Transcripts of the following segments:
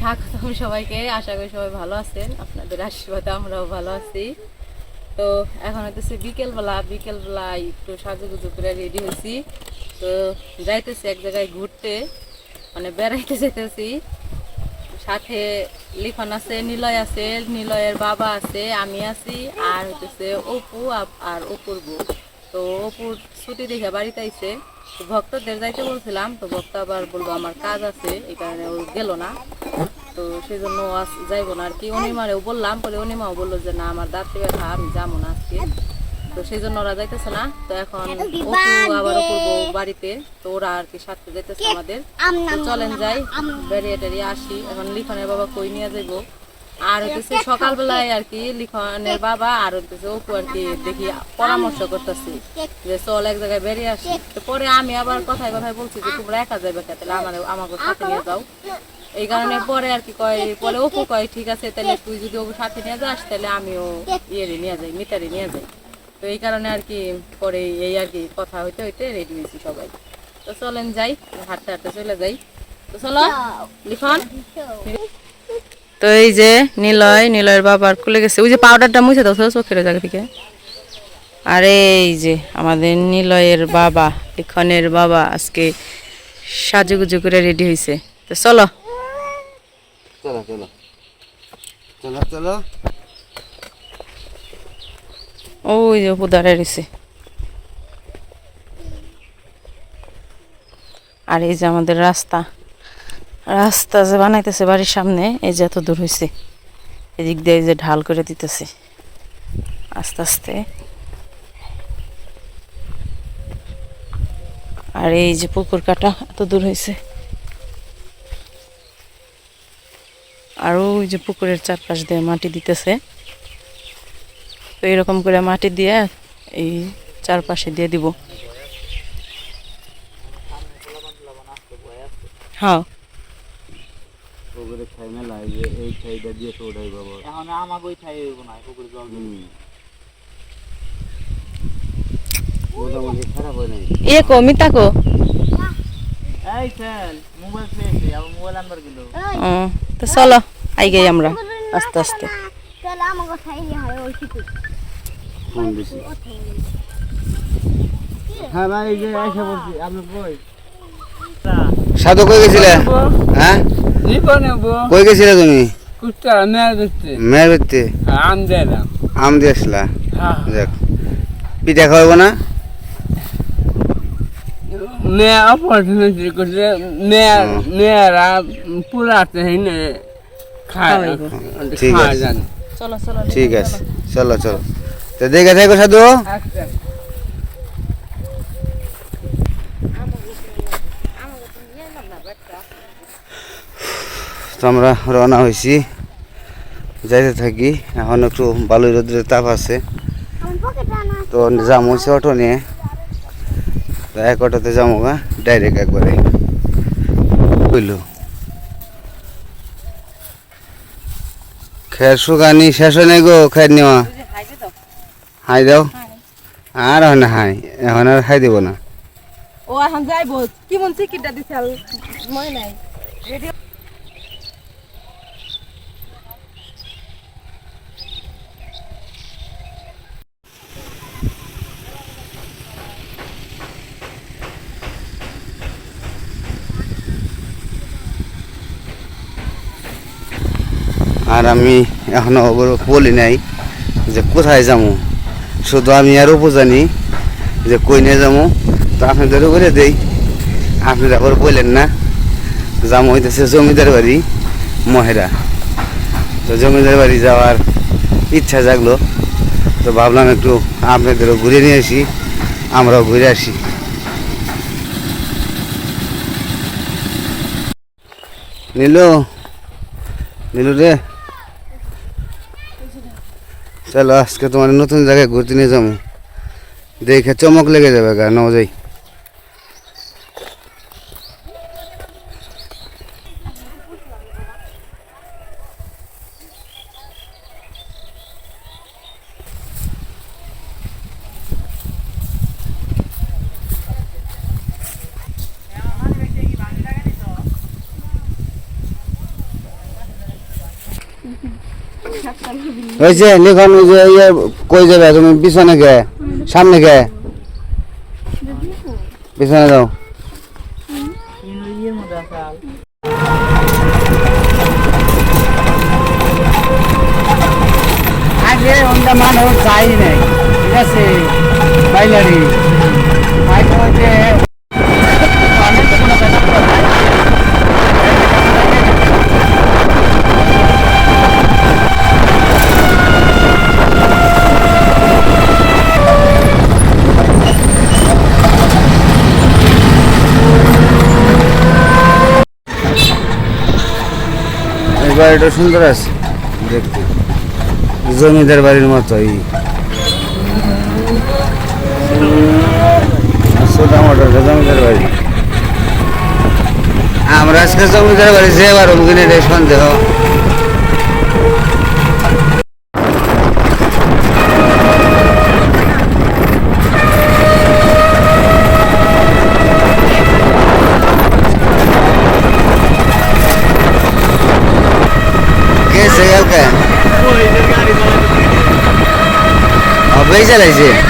স্বাগতম সবাইকে। আশা করি সবাই ভালো আছেন। আপনাদের আশীর্বাদে আমরাও ভালো আছি। তো এখন হইতেছে বিকেলবেলা বিকেলবেলা একটু সাজুগুজু করে রেডি হয়েছি। তো যাইতেছি এক জায়গায় ঘুরতে মানে বেড়াইতে যেতেছি সাথে লিখন আছে, নিলয় আছে, নিলয়ের বাবা আছে, আমি আছি, আর হইতেছে অপু আর অপুর বউ তো অপুর ছুটি দেখে বাড়িতে আইছে। তো ভক্তদের যাইতে বলছিলাম তো ভক্ত আবার বলব আমার কাজ আছে এই কারণে ও গেল না। তো সেই জন্য আজ যাইবো না আর কি অনিমারেও বললাম বলে অনিমাও বলল যে না আমার দাঁতে ব্যথা আমি যাব না আজকে। তো সেই জন্য ওরা যাইতেছে না। তো এখন অপু আবার বাড়িতে তো ওরা আর কি সাথে যাইতেছে আমাদের। তো চলেন যাই বেরিয়ে টেরিয়ে আসি। এখন লিখনের বাবা কই নিয়ে যাইবো? আর হচ্ছে সকালবেলায় আর কি লিখনের বাবা আর হচ্ছে অপু আর কি দেখি পরামর্শ করতেছি যে চল এক জায়গায় বেরিয়ে আসি। পরে আমি আবার কথায় কথায় বলছি যে, তোমরা একা যাবে তাহলে আমার, আমাকে সাথে নিয়ে যাও। এই কারণে পরে আর কি কয়, পরে অপু কয়, ঠিক আছে, তাহলে তুই যদি ওকে সাথে নিয়ে যাস, তাহলে আমিও ইয়ে নিয়ে যাই মিটারে নিয়ে যাই। তো এই কারণে আর কি পরে এই আর কি কথা হইতে হইতে রেডি হয়েছি সবাই। তো চলেন যাই, হাঁটতে হাঁটতে চলে যাই। তো চলো, লিখন। তো এই যে নিলয় নিলয়ের বাবার খুলে গেছে। ওই যে পাউডারটা মুছে দাও চোখের জায়গা থেকে। আর এই যে আমাদের নিলয়ের বাবা লিখনের বাবা আজকে সাজুগুজু করে রেডি হয়েছে তো চলো। চলো চলো। চলো চলো। ওই যে দাঁড়ায় রয়েছে। আর এই যে আমাদের রাস্তা। রাস্তা যে বানাইতেছে বাড়ির সামনে, এই যে এত দূর হয়েছে এদিক দিয়ে যে ঢাল করে দিতেছে। আস্তে আস্তে। আর এই যে পুকুর কাটা, এত দূর হয়েছে আর ওই যে পুকুরের চারপাশ দিয়ে মাটি দিতেছে। তো এরকম করে মাটি দিয়ে এই চারপাশে দিয়ে দিব। হ্যাঁ। মেলা এই যে এই খাইটা দিয়ে তো ওঠাই বাবা। এখন আমাকে ওই খাই হইব না পুকুরে জল মোটামুটি খারাপ হয় নাই এ কো মিতা কো? এই চল মোবাইল পেয়েছি আবার মোবাইল আনবার গেল তো চলো আই গাই আমরা আস্তে আস্তে। আমাকে হয় ওই কিছু ফোন বেশি হ্যাঁ ভাই এই যে আইসা বলছি আপনি কই? সাধু কই গেছিলে? হ্যাঁ? কই গেছিলে তুমি? কুত্তা মেয়ের বাড়িতে আম দিলাম আম দিয়ে আসলা? হ্যাঁ। যাক। পিঠা খাওয়াবো না? মেয়ে অপরচুনিটি করছে। মেয়েরা পুরাতে ঠিক আছে। জানে। চলো চলো ঠিক আছে। চলো চলো। তো দেখে থাকো সাধু। আচ্ছা। তো আমরা রওনা হয়েছি। যাইতে থাকি। এখন একটু বালুই রোদ্রের তাপ আছে। তো যাম হয়েছে অটো নিয়ে। তো এক অটোতে যাব গা ডাইরেক্ট একবারে। বুঝলো? খের শুকানি শেষ হয় গো, খের নেওয়া। হাই দাও। আর না হাই, এখন আর খাই দেবো না। ও এখন যাইবো। কি মন সিকিটটা দিছে? আর মনে নাই। আর আমি এখনও বলি নাই যে কোথায় যাব শুধু আমি আরও জানি যে কই নিয়ে যাব তো আপনাদেরও বলে দেই, আপনারা আবার বললেন না যাব হইতেছে জমিদার বাড়ি, মহেরা। তো জমিদার বাড়ি যাওয়ার ইচ্ছা জাগলো। তো ভাবলাম একটু আপনাদেরও ঘুরে নিয়ে আসি, আমরাও ঘুরে আসি। নীলু নীলু রে। চলো আজকে তোমার নতুন জায়গায় ঘুরতে নিয়ে যাব। দেখে চমক লেগে যাবে গা নাও হয়েছে লিখন যে ইয়ে কই যাবে? তুমি পিছনে গে সামনে গে। পিছনে যাও। বাড়িটা সুন্দর আছে। দেখতে। জমিদার বাড়ির মতোই জমিদার আমরা আজকে জমিদার বাড়ি যে বার কিনে সন্দেহ। 再来一次。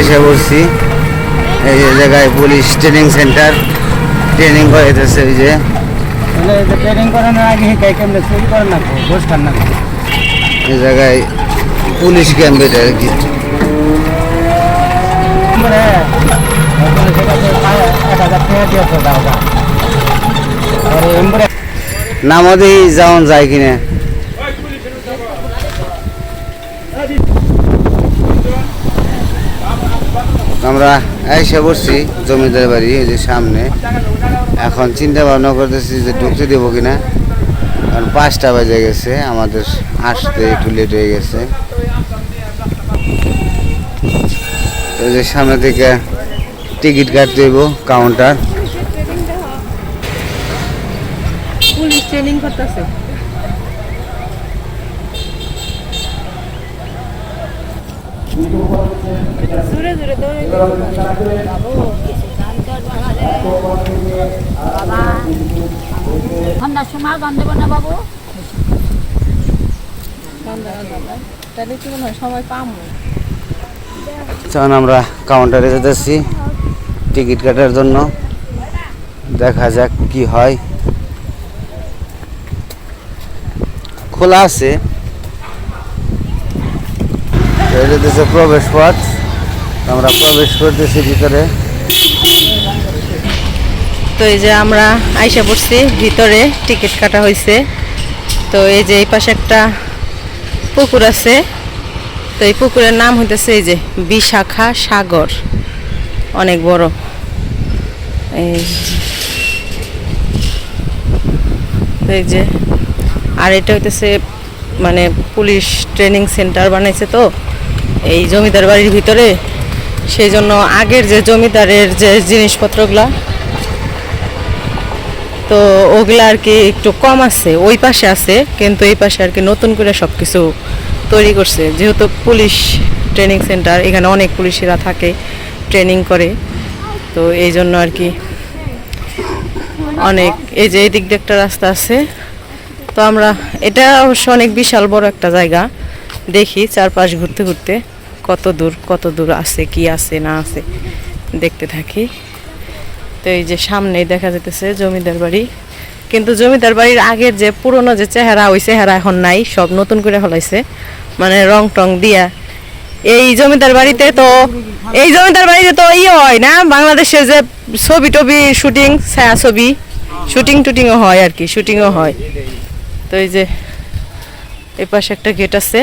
এসে বলছি এই যে জায়গায় পুলিশ ট্রেনিং সেন্টার ট্রেনিং করাইতেছে এই যে। ট্রেনিং করানোর আগে কেমনে চুরি করেন না ঘোষ খান না এই জায়গায় পুলিশ ক্যাম্প এটা আর কি। যাওন যায় কিনা। আমরা এসে বসছি জমিদার বাড়ি, এই যে সামনে। এখন চিন্তা ভাবনা করতেছি যে ঢুকতে দেবো কিনা। কারণ পাঁচটা বাজে গেছে, আমাদের আসতে একটু লেট হয়ে গেছে। এই যে সামনে থেকে টিকিট কাটতে দেবো কাউন্টার পুলিশ ট্রেনিং করতেছে। ঠান্ডার সময় গান দেবেন না বাবু সময় পাবো তখন আমরা কাউন্টারে যেতেছি টিকিট কাটার জন্য। দেখা যাক কি হয়। খোলা আছে। এটা হচ্ছে প্রবেশ পথ। আমরা প্রবেশ করতেছি ভিতরে। তো এই যে আমরা আইসা পড়ছি, ভিতরে টিকিট কাটা হয়েছে তো এই যে এই পাশে একটা পুকুর আছে। তো এই পুকুরের নাম হইতেছে এই যে বিশাখা সাগর। অনেক বড়। এই এই যে। আর এটা হইতেছে মানে পুলিশ ট্রেনিং সেন্টার বানাইছে তো। এই জমিদার বাড়ির ভিতরে, সেই জন্য আগের যে জমিদারের যে জিনিসপত্রগুলা, তো ওগুলা আর কি একটু কম আছে, ওই পাশে আছে, কিন্তু এই পাশে আর কি নতুন করে সব কিছু তৈরি করছে। যেহেতু পুলিশ ট্রেনিং সেন্টার, এখানে অনেক পুলিশেরা থাকে, ট্রেনিং করে, তো এই জন্য আর কি অনেক, এই যে এই দিক দিয়ে একটা রাস্তা আছে, তো আমরা, এটা অবশ্য অনেক বিশাল বড় একটা জায়গা দেখি চারপাশ ঘুরতে ঘুরতে কত দূর কত দূর আছে, কি আছে, না আছে, দেখতে থাকি। তো এই যে সামনেই দেখা যেতেছে জমিদার বাড়ি। কিন্তু জমিদার বাড়ির আগের যে পুরনো যে চেহারা, ওই চেহারা এখন নাই, সব নতুন করে ফলাইছে। মানে রং টং দিয়া। এই জমিদার বাড়িতে তো, এই জমিদার বাড়িতে তো ইয়ে হয় না বাংলাদেশের যে ছবি টবি শুটিং, ছায়া ছবি, শুটিং টুটিংও হয় আর কি, শুটিংও হয়। তো এই যে এই পাশে একটা গেট আছে।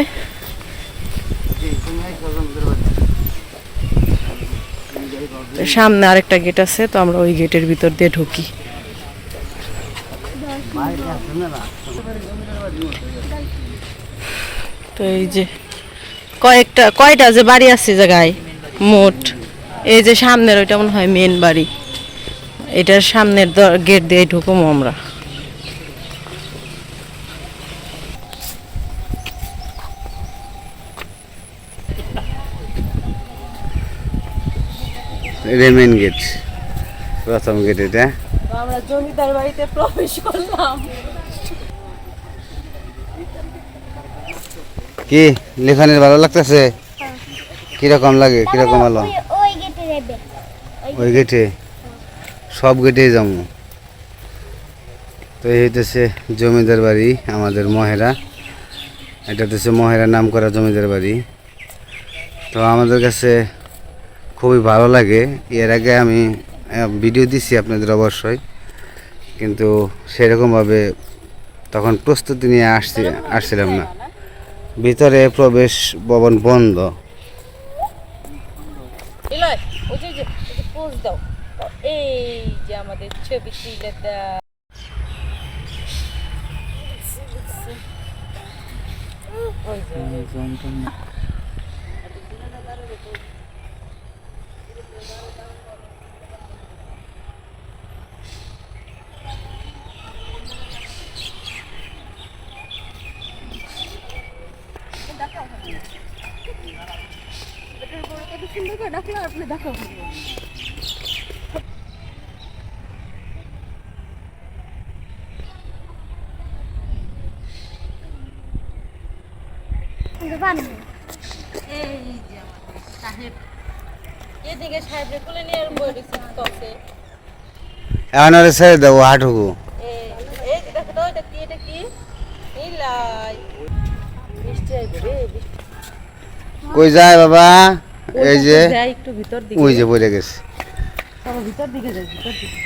সামনে আরেকটা গেট আছে, তো আমরা ওই গেটের ভিতর দিয়ে ঢুকি। তো এই যে কয়েকটা, কয়টা যে বাড়ি আছে জায়গায়? মোট। এই যে সামনের ওইটা মনে হয় মেন বাড়ি। এটার সামনের গেট দিয়ে ঢুকবো আমরা। এটা মেন গেট প্রথম গেট এটা। আমরা জমিদার বাড়িতে প্রবেশ করলাম। কি লেখানের ভালো লাগতেছে? কীরকম লাগে কীরকম ভালো ওই গেটে যাবে। ওই গেটে সব গেটেই যাব তো এই হইতেছে জমিদার বাড়ি আমাদের মহেরা। এটা হচ্ছে মহেরা নাম করা জমিদার বাড়ি। তো আমাদের কাছে খুবই ভালো লাগে এর আগে আমি ভিডিও দিছি আপনাদের অবশ্যই কিন্তু সেরকমভাবে তখন প্রস্তুতি নিয়ে আসছি আসছিলাম না ভিতরে প্রবেশ ভবন বন্ধ আমাদের ছবি তুলে দাও ওই যে, এই যে আমাদের সাহেব এদিকে সাহেবরে কোলে নিয়ে বই রেখেছি তফে এখন আরে ছেড়ে দেবো হাঁটুকু তো কই যায় বাবা? এই যে যাই একটু ভিতর দিকে। ওই যে পড়ে গেছে। ভিতর দিকে যাই ভিতর দিকে।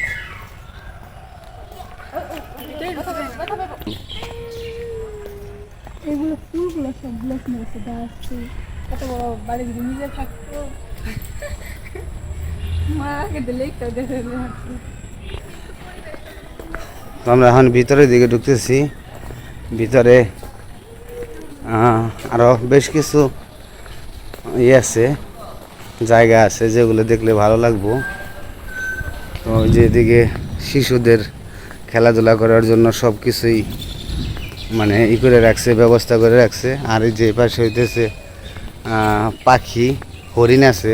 এগুলো ফুলগুলো সব মেরেছে বড় বাড়ি যদি নিজে থাকতো। মাকে দিলে একটা দেখে তো আমরা এখন ভিতরের দিকে ঢুকতেছি। ভিতরে আরও বেশ কিছু ইয়ে আছে, জায়গা আছে যেগুলো দেখলে ভালো লাগবো। তো ওই যে শিশুদের খেলাধুলা করার জন্য সব কিছুই মানে ই করে রাখছে, ব্যবস্থা করে রাখছে। আর এই যে পাশে হইতেছে পাখি, হরিণ আছে।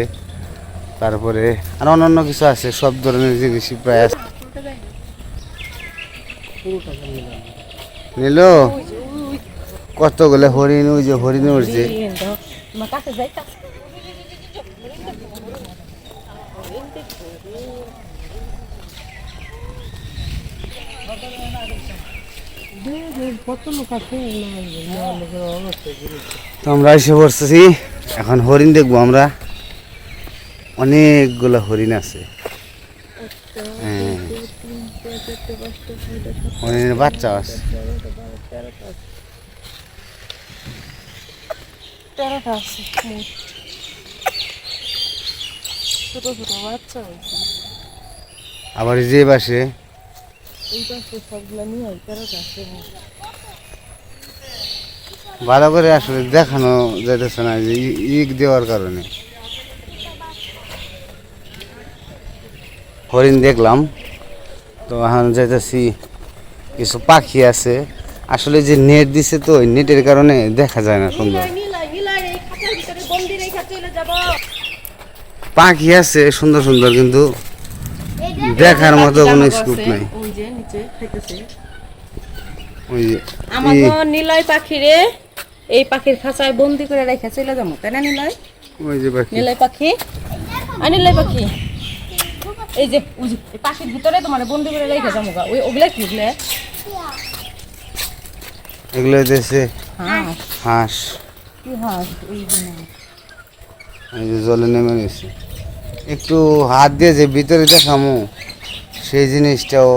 তারপরে আর অন্যান্য কিছু আছে, সব ধরনের জিনিসই প্রায় আছে। নিল কতগুলো হরিণ ওই যে হরিণ উঠছে তো। আমরা এসে পড়তেছি এখন হরিণ দেখব আমরা। অনেকগুলো হরিণ আছে। বাচ্চা আছে। তেরোটা আছে ছোট ছোট বাচ্চা হয়েছে। আবার যে পাশে। এই পাশে সবগুলো নিয়ে তেরোটা আছে। ভালো করে আসলে দেখানো যাইতেছে না যে ইক দেওয়ার কারণে। হরিণ দেখলাম। তো এখন যাইতেছি কিছু পাখি আছে। আসলে যে নেট দিছে তো ওই নেটের কারণে দেখা যায় না সুন্দর। পাখি আছে সুন্দর সুন্দর কিন্তু দেখার মতো কোনো স্কুপ নাই। ওই যে নিলয় পাখিরে এই পাখির খাঁচায় বন্দি করে রেখে চলে যাব তাই না নিলয়? ওই যে পাখি। নিলয় পাখি? আর নিলয় পাখি। এই যে এই পাখির ভিতরে তোমার বন্দি করে রেখে যাব ওই ওগুলা কি ওগুলা? এগুলো হইতেছে হাঁস। হাঁস। কি হাঁস? এই যে জলে নেমে গেছে। একটু হাত দিয়ে যে ভিতরে দেখামো সেই জিনিসটাও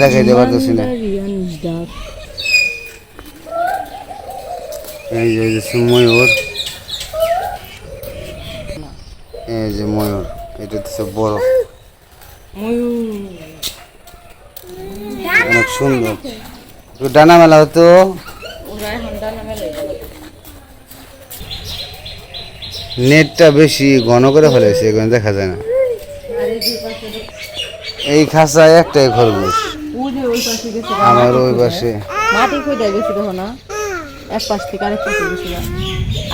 দেখাইতে পারতেছি না। এই যে ময়ূর। এই যে ময়ূর এটা হচ্ছে বড় অনেক সুন্দর। একটু ডানা মেলা হতো। নেটটা বেশি ঘন করে ফেলেছে এখানে দেখা যায় না। এই খাঁচায় একটাই খরগোশ। ওই যে ওই পাশে গেছে আমার ওই পাশে। মাটি খুঁজে গেছে দেখো না? এক পাশ থেকে আরেক পাশে গেছিল।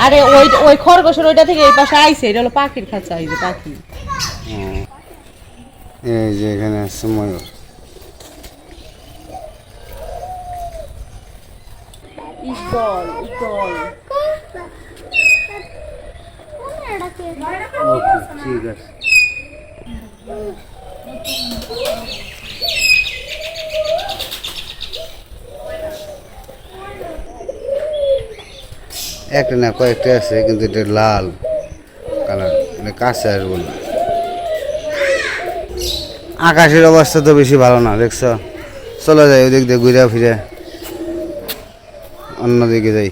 আরে ওই ওই খরগোশের ওইটা থেকে এই পাশে আইছে এটা হলো পাখির খাঁচা এই যে পাখি। হুম। এই যে এখানে আছে ময়ূর। ঠিক আছে। একটা না কয়েকটা আছে কিন্তু এটা লাল কালার। মানে কাঁচা আসব না আকাশের অবস্থা তো বেশি ভালো না দেখছ? চলে যাই ওদিক দিয়ে ঘুরে ফিরে। অন্যদিকে যাই।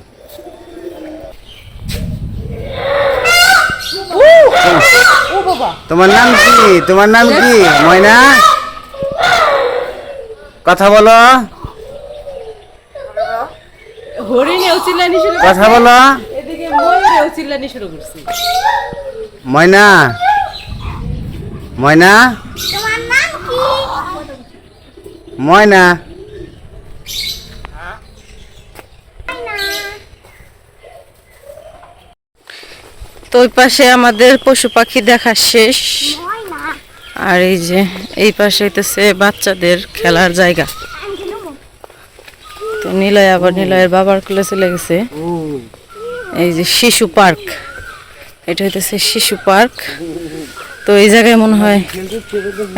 তোমার নাম কি? তোমার নাম কি? ময়না? কথা বলো। কথা বলো। এদিকে ময়ূরেও চিল্লানি শুরু করছে। ময়না? ময়না? ময়না। তো ওই পাশে আমাদের পশু পাখি দেখা শেষ। আর এই যে, এই পাশে হইতেছে বাচ্চাদের খেলার জায়গা। তো নিলয় আবার নিলয়ের বাবার কুলে চলে গেছে। এই যে শিশু পার্ক। এটা হইতেছে শিশু পার্ক। তো এই জায়গায় মনে হয়,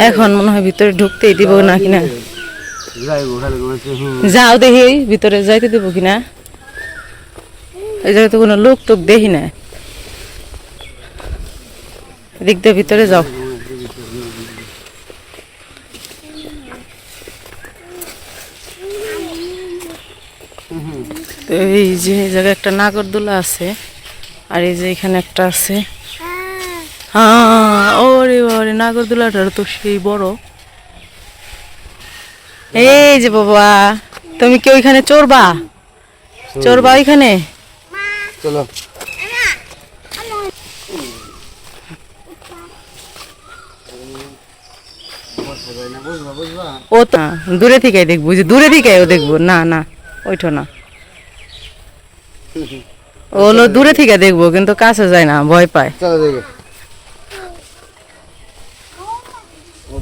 এখন মনে হয় ভিতরে ঢুকতেই দিব না কিনা। যাও দেখি, ভিতরে যাইতে দেবো কিনা? এই জায়গায় তো কোনো লোক টোক দেখি না। এদিক দিয়ে ভিতরে যাও। এই যে এই জায়গায় একটা নাগরদোলা আছে, আর এই যে এখানে একটা আছে। হ্যাঁ ওরে ওরে নাগরদোলাটার তো সেই বড়। এই যে বাবা তুমি কি ওইখানে চড়বা? চড়বা। ওইখানে? চলো। ও তো দূরে থেকে দেখব যে দূরে থেকে ও দেখব। না না ওইটো না। ও হলো দূরে থেকে দেখব কিন্তু কাছে যায় না ভয় পায়। চলো দেখে।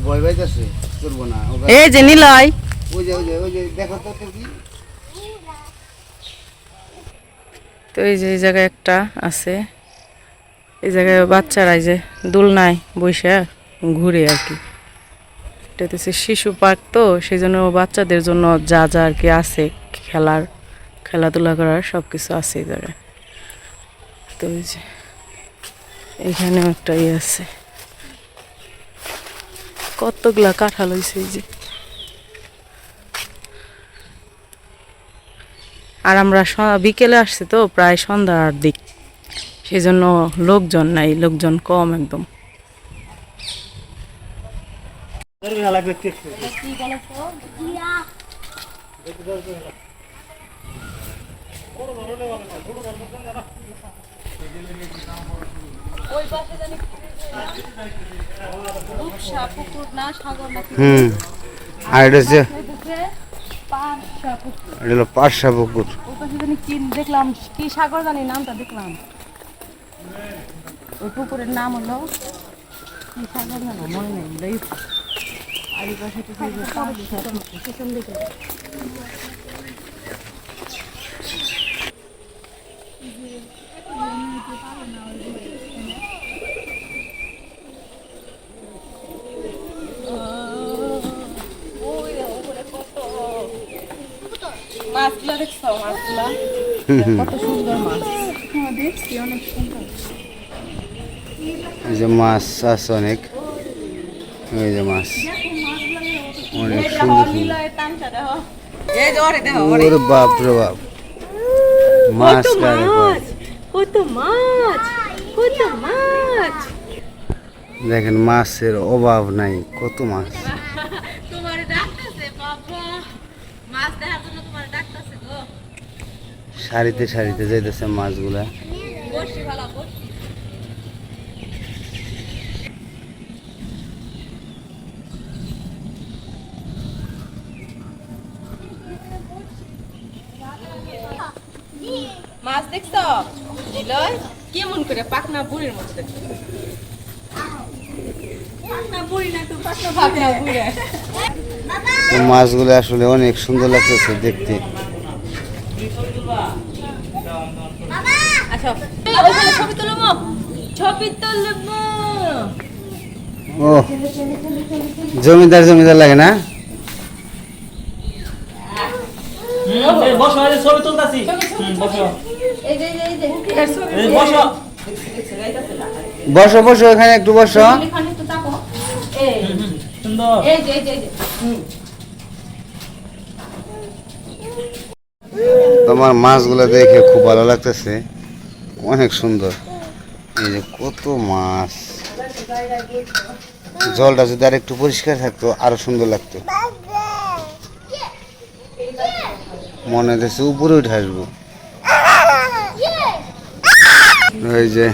ভয় পাইতেছে চলবো না এই যে নিলয়। ওই যে ওই যে ওই যে দেখো তো তো কি। তো এই যে এই জায়গায় একটা আছে। এই জায়গায় বাচ্চারা এই যে দোলনায় বসে ঘুরে আর কি। এটা হচ্ছে শিশু পার্ক তো সেই জন্য বাচ্চাদের জন্য যা যা আর কি আছে খেলার খেলাধুলা করার সব কিছু আছে এই জায়গায়। তো এই যে এখানেও একটা ইয়ে আছে। কতগুলা কাঁঠাল হয়েছে যে। আর আমরা বিকেলে আসছি তো, প্রায় সন্ধ্যার দিক। সেই জন্য লোকজন নাই, লোকজন কম একদম। হুম। আর এটা হচ্ছে এটা হলো পাঁচশা পুকুর। ওই পাশে জানি কি দেখলাম কি সাগর জানি নামটা দেখলাম। ওই পুকুরের নাম হলো কি সাগর জানো মনে নেই আর এই পাশে তো। পেছন দিকে। দেখছ মাছগুলা কত সুন্দর মাছ। দেখছি অনেক সুন্দর এই যে মাছ আছে অনেক। এই যে মাছ। অনেক সুন্দর ওরে বাপ রে বাপ। মাছ কারে কয়। কত মাছ কত মাছ। দেখেন মাছের অভাব নাই কত মাছ তোমার ডাকতেছে বাবা মাছ দেখার জন্য তোমার ডাকতেছে গো সারিতে সারিতে যাইতেছে মাছগুলা। মাছ দেখছ? কেমন করে পাকনা বুড়ির দেখছ? তো মাছগুলো আসলে অনেক সুন্দর লাগতেছে দেখতে। আচ্ছা ওখানে ছবি তুলব? ছবি তুলব। ও জমিদার জমিদার লাগে না? বসো ছবি তুলতাছি। বসো। এই যে এই যে এই বসো। বসো বসো এখানে একটু বসো। সুন্দর এই যে এই যে এই যে তোমার মাছগুলো দেখে খুব ভালো লাগতেছে। অনেক সুন্দর। এই যে কত মাছ। জলটা যদি আর একটু পরিষ্কার থাকতো, আরও সুন্দর লাগতো। মনে হচ্ছে উপরে উঠে আসব। ওই যে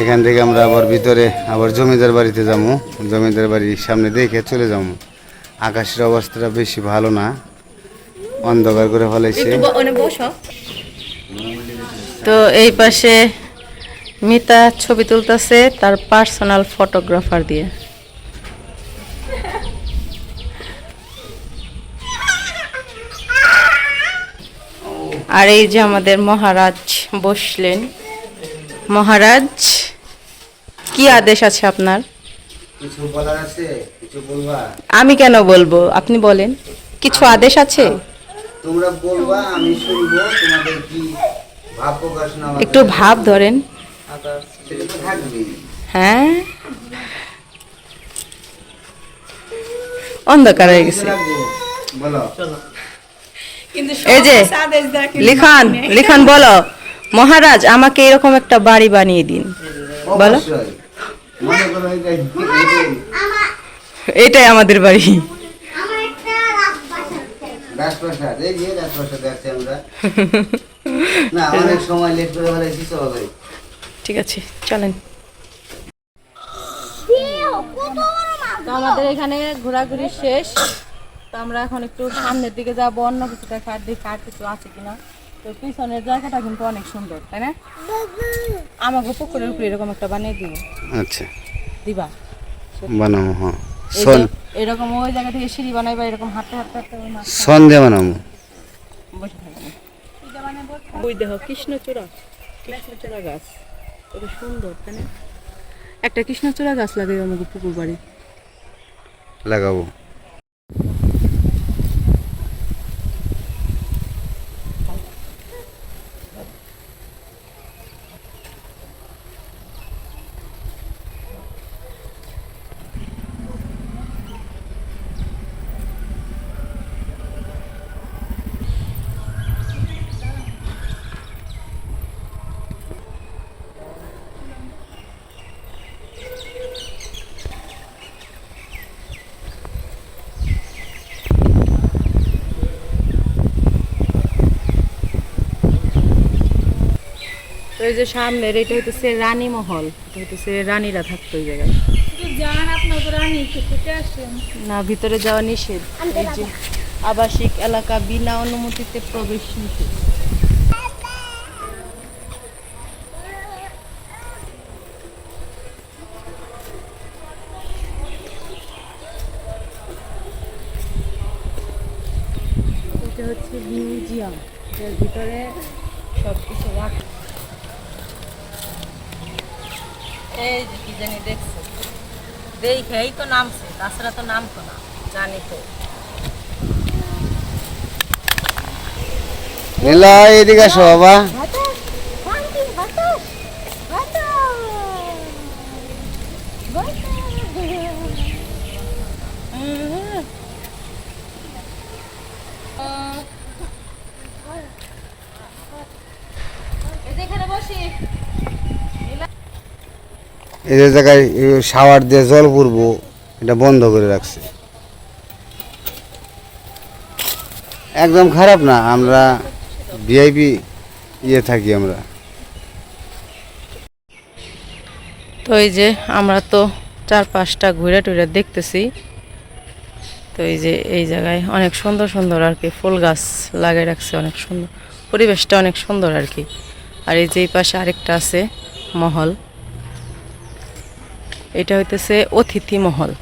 এখান থেকে আমরা আবার ভিতরে আবার জমিদার বাড়িতে যাব। জমিদার বাড়ির সামনে দেখে চলে যাব। আকাশের অবস্থাটা বেশি ভালো না। অন্ধকার করে ফেলাইছে। বসো। তো এই পাশে মিতা ছবি তুলতেছে তার পার্সোনাল ফটোগ্রাফার দিয়ে। আর এই যে আমাদের মহারাজ বসলেন। মহারাজ কি আদেশ আছে আপনার? কিছু বলার আছে? কিছু বলবা? আমি কেন বলব? আপনি বলেন। কিছু আদেশ আছে? তোমরা বলবা আমি শুনব তোমাদের কি ভাব প্রকাশ না একটু ভাব ধরেন। হ্যাঁ? অন্ধকার হয়ে গেছে। বলো। এই যে লিখন লিখন বলো। মহারাজ আমাকে এরকম একটা বাড়ি বানিয়ে দিন। বলো। মনে এটাই আমাদের বাড়ি। রাজপ্রাসাদ এই যে রাজপ্রাসাদ আছে আমরা। না অনেক সময় লেট করে ফেলাইছি চলো ঠিক আছে চলেন। তো আমাদের এখানে ঘোরাঘুরি শেষ। তো আমরা এখন একটু সামনের দিকে যাব অন্য কিছু দেখার দেখি আর কিছু আছে কিনা। তো পিছনের জায়গাটা কিন্তু অনেক সুন্দর তাই না? আমাকে পুকুরের উপরে এরকম একটা বানিয়ে দিব আচ্ছা। দিবা। বানাবো হ্যাঁ। সন এরকম ওই জায়গা থেকে সিঁড়ি বানাইবা এরকম হাঁটতে হাঁটতে সন দিয়ে বানাবো। বসে থাকবে ওই দেখো কৃষ্ণচূড়া। কৃষ্ণচূড়া গাছ। কত সুন্দর তাই না? একটা কৃষ্ণচূড়া গাছ লাগাই আমাকে পুকুর বাড়ি। লাগাবো। যে সামনের এটা হইতেছে রানী মহল। এটা হইতেছে রানীরা থাকতো ওই জায়গায়। না ভিতরে যাওয়া নিষেধ। এই যে আবাসিক এলাকা বিনা অনুমতিতে প্রবেশ নিষেধ। এটা হচ্ছে মিউজিয়াম। এর ভিতরে সব কিছু রাখ। এই যে কি জানি দেখছ। দেখেই তো নামছে তাছাড়া তো নামতো না জানি তো। নীলা এদিকে আসো বাবা। এই জায়গায় শাওয়ার দিয়ে জল পড়ব, এটা বন্ধ করে রাখছে। একদম খারাপ না, আমরা ভিআইপি ইয়ে থাকি আমরা। তো এই যে আমরা তো চার পাঁচটা ঘুরে টুরে দেখতেছি। তো এই যে এই জায়গায় অনেক সুন্দর সুন্দর আর কি ফুল গাছ লাগিয়ে রাখছে, অনেক সুন্দর। পরিবেশটা অনেক সুন্দর আর কি। আর এই যে এই পাশে আরেকটা আছে মহল। এটা হইতেছে অতিথি মহল।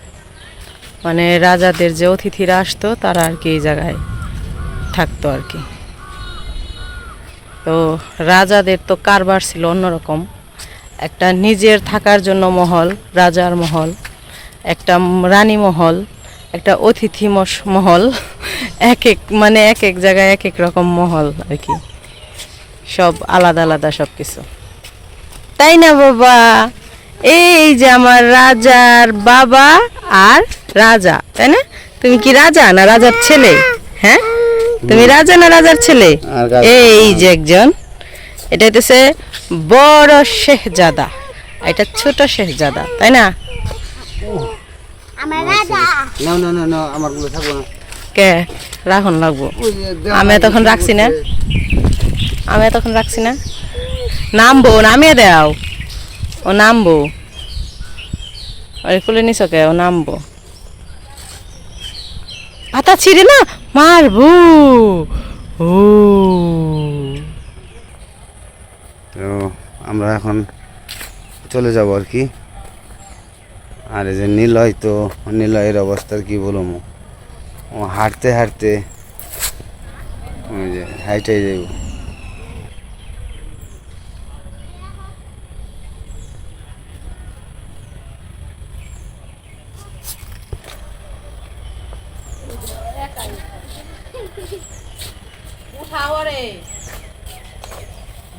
মানে রাজাদের যে অতিথিরা আসতো, তারা আর কি এই জায়গায় থাকতো আর কি। তো রাজাদের তো কারবার ছিল অন্যরকম। একটা নিজের থাকার জন্য মহল, রাজার মহল, একটা রানী মহল, একটা অতিথি মহল, এক এক মানে এক এক জায়গায় এক এক রকম মহল আর কি। সব আলাদা আলাদা সব কিছু তাই না, বাবা? এই যে আমার রাজার বাবা আর রাজা তাই না? তুমি কি রাজা না রাজার ছেলে? হ্যাঁ? তুমি রাজা না রাজার ছেলে? এই যে একজন এটা হইতেছে বড় শেহজাদা এটা ছোট শেহজাদা তাই না? কে? রাখুন লাগবো আমি তখন রাখছি না। আমি তখন রাখছি না। নামবো নামিয়ে দাও ও নামবো ওই খুলে নিছ কে ও নামবো পাতা ছিঁড়ে না, মারবো। ও। তো আমরা এখন চলে যাব আর কি। আর এই যে নিলয় তো, নিলয়ের অবস্থার কি বলব। ও হাঁটতে হাঁটতে ওই যে হাইটাই যাইব।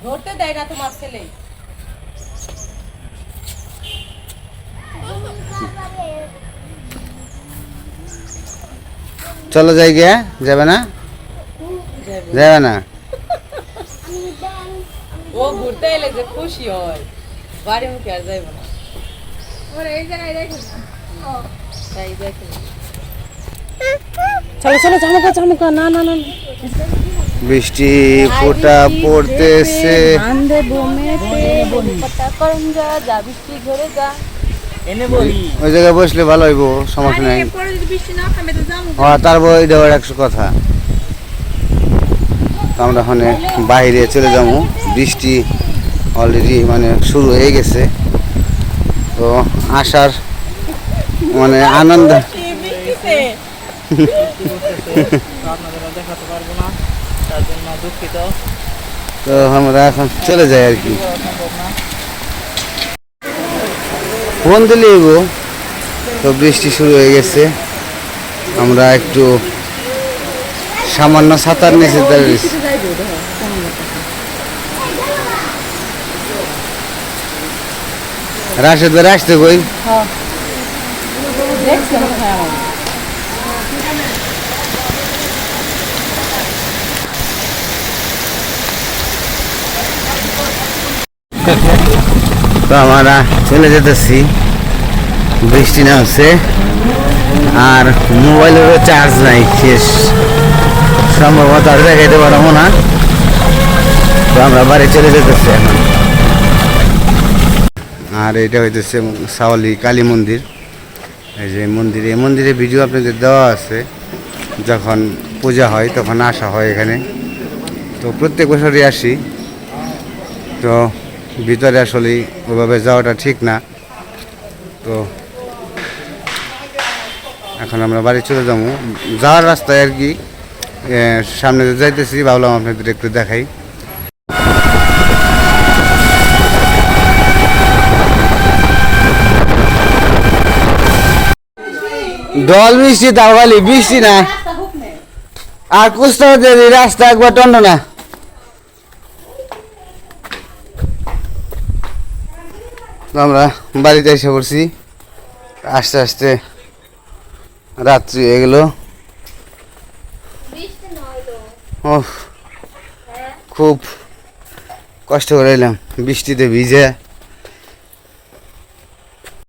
ধরতে দেয় না তোমার ছেলে। চলো যাই গিয়া যাবে না? যাবে। না? ও ঘুরতে এলে যে খুশি হয়। বাড়ি মুখে আর যাইব না। চলো চলো জামুকা জামুকা না না না। বৃষ্টি ফোঁটা পড়তেছে। ওই জায়গায় বসলে ভালো হইব সমস্যা নাই। পরে যদি বৃষ্টি না থামে তো যাব। হ্যাঁ তারপর ওই দেওয়ার একশো কথা। আমরা ওখানে বাইরে চলে যাব। বৃষ্টি অলরেডি মানে শুরু হয়ে গেছে। তো আসার মানে আনন্দ তো আপনাদের আর দেখাতে পারব না তার জন্য দুঃখিত। তো আমরা এখন চলে যাই আর কি। ফোন দিলে গো তো বৃষ্টি শুরু হয়ে গেছে। আমরা একটু সামান্য সাঁতার নিচে দাঁড়িয়েছি রাশেদ আসতে কই? দেখছি আমার ভাই আমার তো আমরা চলে যেতেছি। বৃষ্টি নামছে। আর মোবাইলেরও চার্জ নাই, শেষ। সম্ভবত আর দেখাইতে পারব না। তো আমরা বাড়ি চলে যেতেছি এখন। আর এটা হইতেছে সাওয়ালি কালী মন্দির। এই যে মন্দির, এই মন্দিরে ভিডিও আপনাদের দেওয়া আছে। যখন পূজা হয়, তখন আসা হয় এখানে। তো প্রত্যেক বছরই আসি। তো ভিতরে আসলে ওভাবে যাওয়াটা ঠিক না। তো এখন আমরা বাড়ি চলে যাব। যাওয়ার রাস্তায় আর কি সামনে যাইতেছি, ভাবলাম আপনাদের একটু দেখাই। দল বৃষ্টি তাও বৃষ্টি না? আর কুস্তা রাস্তা একবার টন্ড না? তো আমরা বাড়িতে এসে পড়ছি। আস্তে আস্তে রাত্রি হয়ে গেল। ও খুব কষ্ট করে এলাম। বৃষ্টিতে ভিজে।